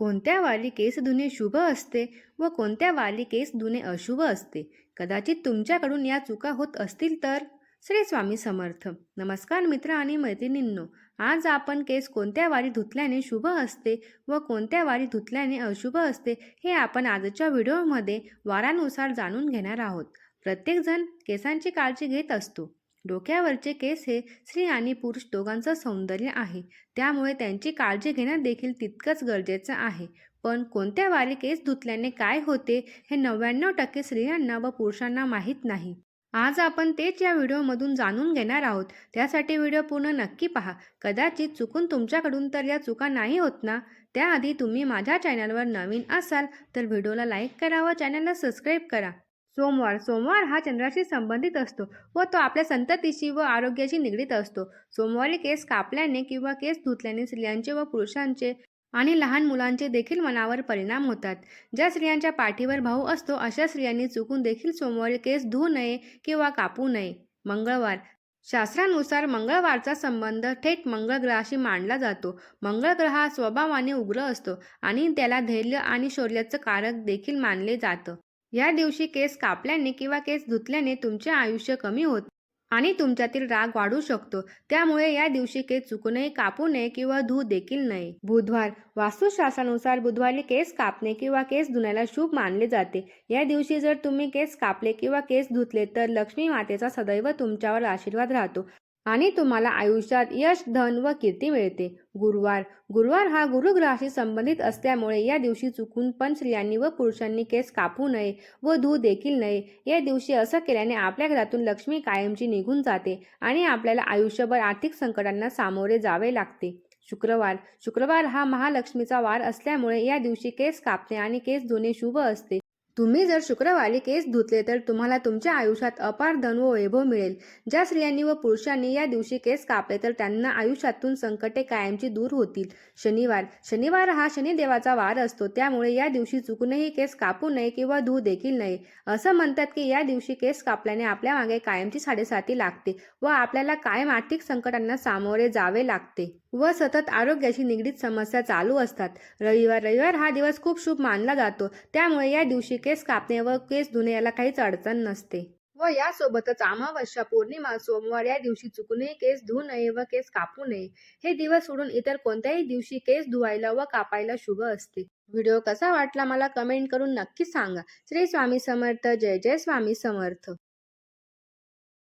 कोणत्या वाली केस धुणे शुभ असते व कोणत्या वाली केस धुणे अशुभ असते? कदाचित तुमच्याकडून या चुका होत असतील तर? श्री स्वामी समर्थ. नमस्कार मित्र आणि मैत्रिणींनो. आज आपण केस कोणत्या वारी धुतल्याने शुभ असते व कोणत्या वारी धुतल्याने अशुभ असते हे आपण आजच्या व्हिडिओमध्ये वारानुसार जाणून घेणार आहोत. प्रत्येकजण केसांची काळजी घेत असतो. डोक्यावरचे केस हे स्त्री आणि पुरुष दोघांचं सौंदर्य आहे. त्यामुळे त्यांची काळजी घेणं देखील तितकंच गरजेचं आहे. पण कोणत्या वारी केस धुतल्याने काय होते हे नव्याण्णव टक्के स्त्रियांना व पुरुषांना माहीत नाही. आज आपण तेच या व्हिडिओमधून जाणून घेणार आहोत. त्यासाठी व्हिडिओ पूर्ण नक्की पहा. कदाचित चुकून तुमच्याकडून तर या चुका नाही होत ना? त्याआधी तुम्ही माझ्या चॅनलवर नवीन असाल तर व्हिडिओला लाईक करा व चॅनलला सबस्क्राईब करा. सोमवार सोमवार हा चंद्राशी संबंधित असतो व तो आपल्या संततीशी व आरोग्याशी निगडीत असतो. सोमवारी केस कापल्याने किंवा केस धुतल्याने स्त्रियांचे व पुरुषांचे आणि लहान मुलांचे देखील मनावर परिणाम होतात. ज्या स्त्रियांच्या पाठीवर भाऊ असतो अशा स्त्रियांनी चुकून देखील सोमवारी केस धुवू नये किंवा कापू नये. मंगळवार. शास्त्रानुसार मंगळवारचा संबंध थेट मंगळ ग्रहाशी मांडला जातो. मंगळ ग्रह हा स्वभावाने उग्र असतो आणि त्याला धैर्य आणि शौर्याचं कारक देखील मानले जातं. या दिवशी केस कापल्याने किंवा केस धुतल्याने तुमचे आयुष्य कमी होत आणि तुमच्यातील राग वाढू शकतो. त्यामुळे या दिवशी केस चुकूनही कापू नये किंवा धू देखील नये. बुधवार वास्तुशास्त्रानुसार बुधवारी केस कापणे किंवा केस धुण्याला शुभ मानले जाते. या दिवशी जर तुम्ही केस कापले किंवा केस धुतले तर लक्ष्मी मातेचा सदैव तुमच्यावर आशीर्वाद राहतो. आणि तुम्हाला आयुष्यात यश धन व कीर्ती मिळते. गुरुवार. गुरुवार हा गुरुग्रहाशी संबंधित असल्यामुळे या दिवशी चुकून पण स्त्रियांनी व पुरुषांनी केस कापू नये व धू देखील नये. या दिवशी असं केल्याने आपल्या घरातून लक्ष्मी कायमची निघून जाते आणि आपल्याला आयुष्यभर आर्थिक संकटांना सामोरे जावे लागते. शुक्रवार. शुक्रवार हा महालक्ष्मीचा वार असल्यामुळे या दिवशी केस कापणे आणि केस धुणे शुभ असते. तुम्ही जर शुक्रवारी केस धुतले तर तुम्हाला तुमच्या आयुष्यात अपार धन व वैभव मिळेल. ज्या स्त्रियांनी व पुरुषांनी या दिवशी केस कापले तर त्यांना आयुष्यातून संकटे कायमची दूर होतील. शनिवार. शनिवार हा शनिदेवाचा वार असतो. त्यामुळे या दिवशी चुकूनही केस कापू नये किंवा धू देखील नये. असं म्हणतात की या दिवशी केस कापल्याने आपल्या मागे कायमची साडेसाती लागते व आपल्याला कायम आर्थिक संकटांना सामोरे जावे लागते. व सतत आरोग्याशी निगडीत समस्या चालू असतात. रविवार रविवार हा दिवस खूप शुभ मानला जातो. त्यामुळे या दिवशी केस कापणे व केस धुणे याला काहीच अडचण नसते. व यासोबतच अमावस्या पौर्णिमा सोमवार या दिवशी चुकूनही केस धुवू नये व केस कापू नये. हे दिवस सोडून इतर कोणत्याही दिवशी केस धुवायला व कापायला शुभ असते. व्हिडिओ कसा वाटला मला कमेंट करून नक्की सांगा. श्री स्वामी समर्थ. जय जय स्वामी समर्थ.